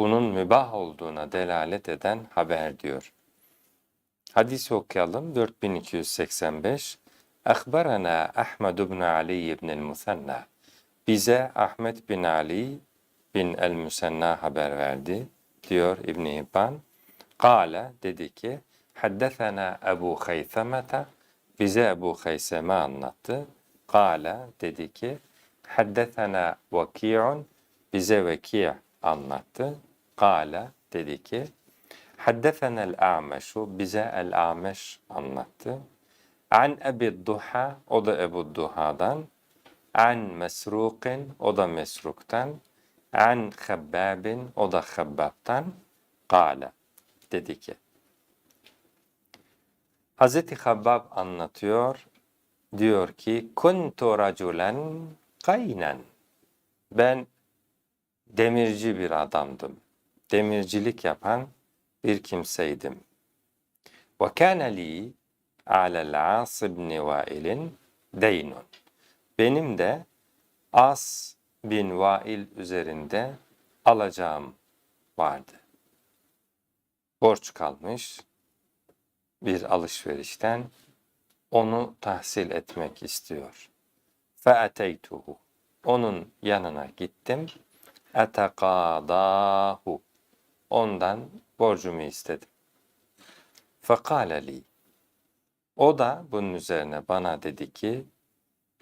bunun mübah olduğuna delalet eden haber diyor. Hadis okuyalım 4285. Akhbarana Ahmed ibn Ali ibn el-Musanna. Bize Ahmet bin Ali bin el-Musanna haber verdi diyor İbn İbban. Kale dedi ki Haddesena Ebu Haysemete bize Ebu Hayseme anlattı. Kale dedi ki Haddesena Vaki'un bize Vaki' anlattı. Kale dedi ki Haddesena el-A'meşu bize el-A'meş anlattı. An Ebi Duha o da Ebu Duha'dan. An Mesrukin o da Mesruk'tan. An Habbabin o da Habbab'tan. Kale dedi ki Hazreti Habbab anlatıyor. Diyor ki kuntu raculen kaynen. Ben demirci bir adamdım Demircilik yapan bir kimseydim. Ve kâne li alel As ibn Vail'in deynun. Benim de As bin Vail üzerinde alacağım vardı. Borç kalmış bir alışverişten onu tahsil etmek istiyor. فَاَتَيْتُهُ Onun yanına gittim. اَتَقَادَاهُ ondan borcumu istedim. Fekale li. O da bunun üzerine bana dedi ki,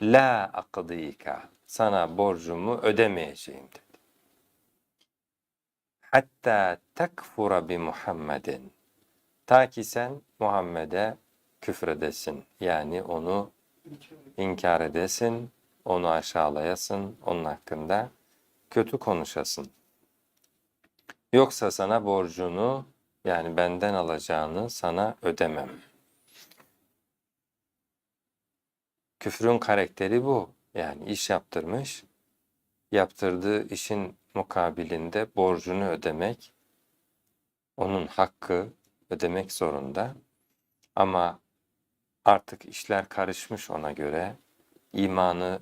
La akdika, sana borcumu ödemeyeceğim dedi. Hatta tekfura bi Muhammedin. Ta ki sen Muhammed'e küfredesin. Yani onu inkar edesin, onu aşağılayasın, onun hakkında kötü konuşasın. Yoksa sana borcunu yani benden alacağını sana ödemem. Küfrün karakteri bu. Yani iş yaptırmış, yaptırdığı işin mukabilinde borcunu ödemek, onun hakkı ödemek zorunda. Ama artık işler karışmış ona göre, imanı,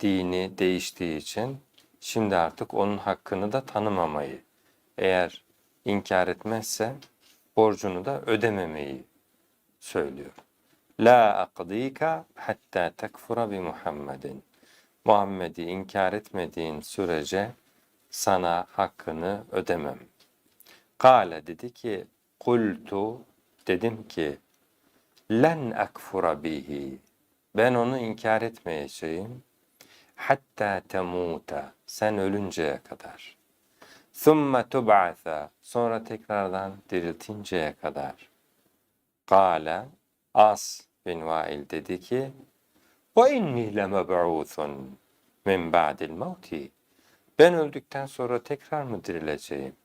dini değiştiği için şimdi artık onun hakkını da tanımamayı, eğer inkar etmezse borcunu da ödememeyi söylüyor. La aqdika hatta tekfura bi Muhammedin. Muhammed'i inkar etmediğin sürece sana hakkını ödemem. Kale dedi ki kultu dedim ki len akfura bihi ben onu inkar etmeyeceğim hatta temuta sen ölünceye kadar. Thumma tub'atha sonra tekrardan diriltinceye kadar. Kale As bin Vail dedi ki inni lemeb'uthun min ba'dil mevti ben öldükten sonra tekrar mı dirileceğim?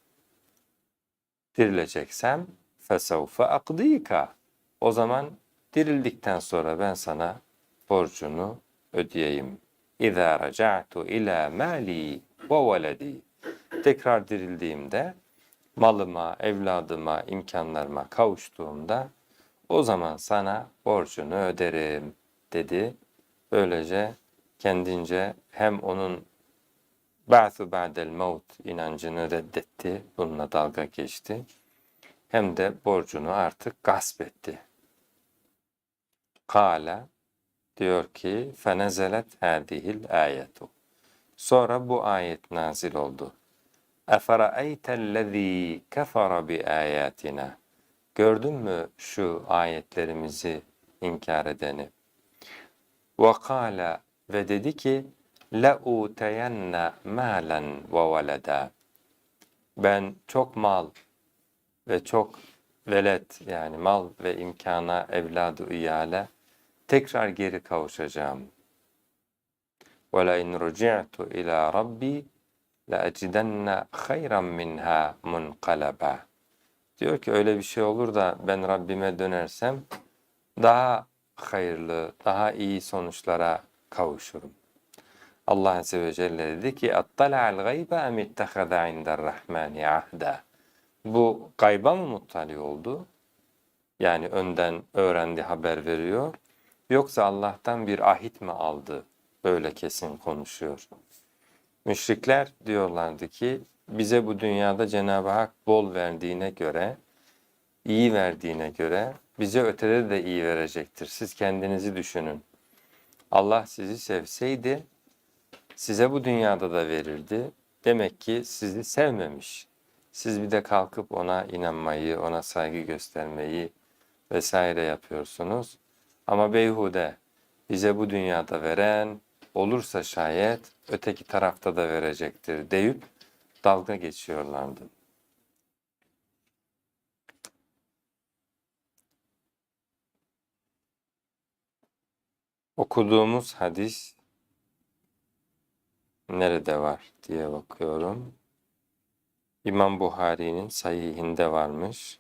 Dirileceksem fesevfe akdika o zaman dirildikten sonra ben sana borcunu ödeyeyim. Raca'tu ila mali ve veledi. Tekrar dirildiğimde malıma, evladıma, imkanlarıma kavuştuğumda o zaman sana borcunu öderim dedi. Böylece kendince hem onun ba'su ba'del maut inancını reddetti, bununla dalga geçti. Hem de borcunu artık gasp etti. Kala diyor ki fenezelet hadihil ayetu. Sonra bu ayet nazil oldu. Efera'eytellezî kefara bi ayatina. Gördün mü şu ayetlerimizi inkar edeni? Ve kâle ve dedi ki لَاُوْتَيَنَّ مَالًا وَوَلَدًا Ben çok mal ve çok velet yani mal ve imkana evladı iyale tekrar geri kavuşacağım. وَلَاِنْ رُجِعْتُ اِلَى رَبِّي لَاَجِدَنَّ خَيْرًا مِنْهَا مُنْقَلَبًا Diyor ki öyle bir şey olur da ben Rabbime dönersem daha hayırlı, daha iyi sonuçlara kavuşurum. Allah Azze ve Celle dedi ki اَطَّلَعَ الْغَيْبَ اَمِ اتَّخَذَ عِنْدَ الرَّحْمَانِ عَهْدًا Bu gayba mı muttali oldu? Yani önden öğrendi, haber veriyor. Yoksa Allah'tan bir ahit mi aldı? Böyle kesin konuşuyor. Müşrikler diyorlardı ki bize bu dünyada Cenab-ı Hak bol verdiğine göre, iyi verdiğine göre bize ötede de iyi verecektir. Siz kendinizi düşünün. Allah sizi sevseydi size bu dünyada da verirdi. Demek ki sizi sevmemiş. Siz bir de kalkıp ona inanmayı, ona saygı göstermeyi vesaire yapıyorsunuz. Ama beyhude bize bu dünyada veren olursa şayet öteki tarafta da verecektir deyip dalga geçiyorlardı. Okuduğumuz hadis nerede var diye bakıyorum. İmam Buhari'nin sahihinde varmış.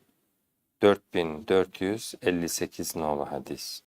4458 nolu hadis.